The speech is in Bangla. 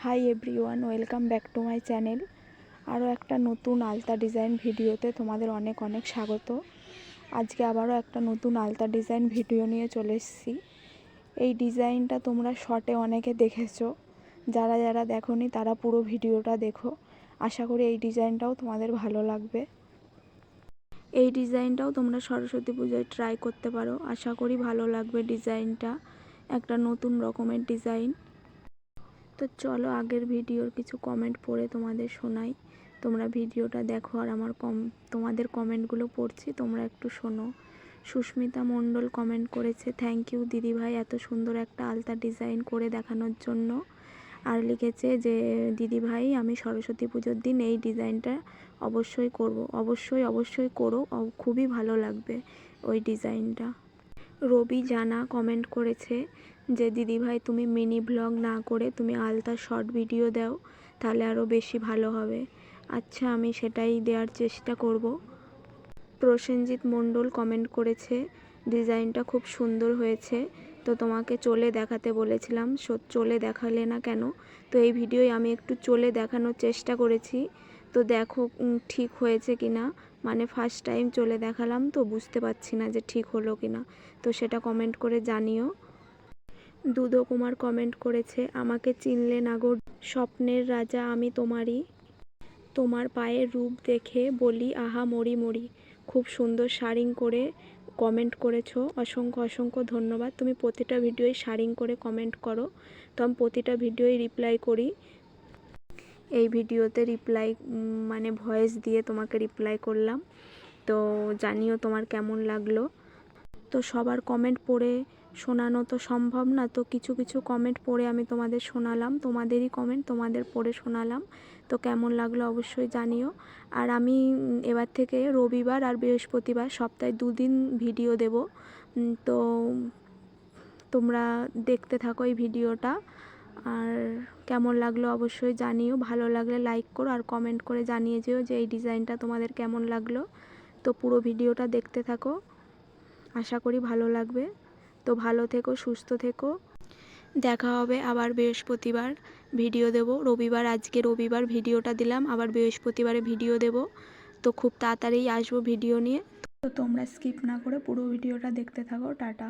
Hi everyone welcome back to my channel আরও একটা নতুন আলতা ডিজাইন ভিডিওতে তোমাদের অনেক অনেক স্বাগত। আজকে আবারও একটা নতুন আলতা ডিজাইন ভিডিও নিয়ে চলে এসেছি। এই ডিজাইনটা তোমরা শর্টে অনেকে দেখেছ। যারা যারা দেখোনি, তারা পুরো ভিডিওটা দেখো। আশা করি এই ডিজাইনটাও তোমাদের ভালো লাগবে। এই ডিজাইনটাও তোমরা সরস্বতী পুজোয় ট্রাই করতে পারো। আশা করি ভালো লাগবে ডিজাইনটা। একটা নতুন রকমের ডিজাইন। তো চলো আগের ভিডিওর কিছু কমেন্ট পড়ে তোমাদের শোনাই। তোমরা ভিডিওটা দেখো আর আমার কম, তোমাদের কমেন্টগুলো পড়ছি, তোমরা একটু শোনো। সুস্মিতা মণ্ডল কমেন্ট করেছে থ্যাংক ইউ দিদিভাই এত সুন্দর একটা আলতা ডিজাইন করে দেখানোর জন্য। আর লিখেছে যে দিদিভাই আমি সরস্বতী পুজোর দিন এই ডিজাইনটা অবশ্যই করব, অবশ্যই অবশ্যই করো খুবই ভালো লাগবে ওই ডিজাইনটা রবি জানা কমেন্ট করেছে যে দিদিভাই তুমি মিনি ব্লগ না করে তুমি আলতা শর্ট ভিডিও দাও, তাহলে আরও বেশি ভালো হবে। আচ্ছা আমি সেটাই দেওয়ার চেষ্টা করব। প্রসেনজিৎ মণ্ডল কমেন্ট করেছে, ডিজাইনটা খুব সুন্দর হয়েছে, তো তোমাকে চলে দেখাতে বলেছিলাম চলে দেখালে না কেন? তো এই ভিডিওয় আমি একটু চলে দেখানোর চেষ্টা করেছি। তো দেখো ঠিক হয়েছে কি না? মানে ফার্স্ট টাইম চলে দেখালাম তো বুঝতে পারছি না যে ঠিক হলো কি না। তো সেটা কমেন্ট করে জানিও। দুদো কুমার কমেন্ট করেছে, আমাকে চিনলে নাগর স্বপ্নের রাজা আমি তোমারই। তোমার পায়ের রূপ দেখে বলি, আহা মরি মরি। খুব সুন্দর শাড়িং করে কমেন্ট করেছ। অসংখ্য অসংখ্য ধন্যবাদ। তুমি প্রতিটা ভিডিওই শাড়িং করে কমেন্ট করো। তো আমি প্রতিটা ভিডিওই রিপ্লাই করি। এই ভিডিওতে রিপ্লাই মানে ভয়েস দিয়ে তোমাকে রিপ্লাই করলাম। তো জানিও তোমার কেমন লাগল। তো সবার কমেন্ট পড়ে শোনানো তো সম্ভব না, তো কিছু কিছু কমেন্ট পড়ে আমি তোমাদের শোনালাম। তোমাদেরই কমেন্ট তোমাদের পড়ে শোনালাম। তো কেমন লাগল অবশ্যই জানিও। আর আমি এবার থেকে রবিবার আর বৃহস্পতিবার সপ্তাহে দুদিন ভিডিও দেব। তো তোমরা দেখতে থাকো এই ভিডিওটা আর কেমন লাগল অবশ্যই জানিও। ভালো লাগলে লাইক করো আর কমেন্ট করে জানিয়ে যেও যে এই ডিজাইনটা তোমাদের কেমন লাগল। তো পুরো ভিডিওটা দেখতে থাকো। আশা করি ভালো লাগবে। তো ভালো থেকো, সুস্থ থেকো। দেখা হবে আবার বৃহস্পতিবার। ভিডিও দেব। রবিবার, আজকে রবিবার ভিডিওটা দিলাম। আবার বৃহস্পতিবারে ভিডিও দেব। তো খুব তাড়াতাড়ি আসব ভিডিও নিয়ে। তো তোমরা স্কিপ না করে পুরো ভিডিওটা দেখতে থাকো। টাটা।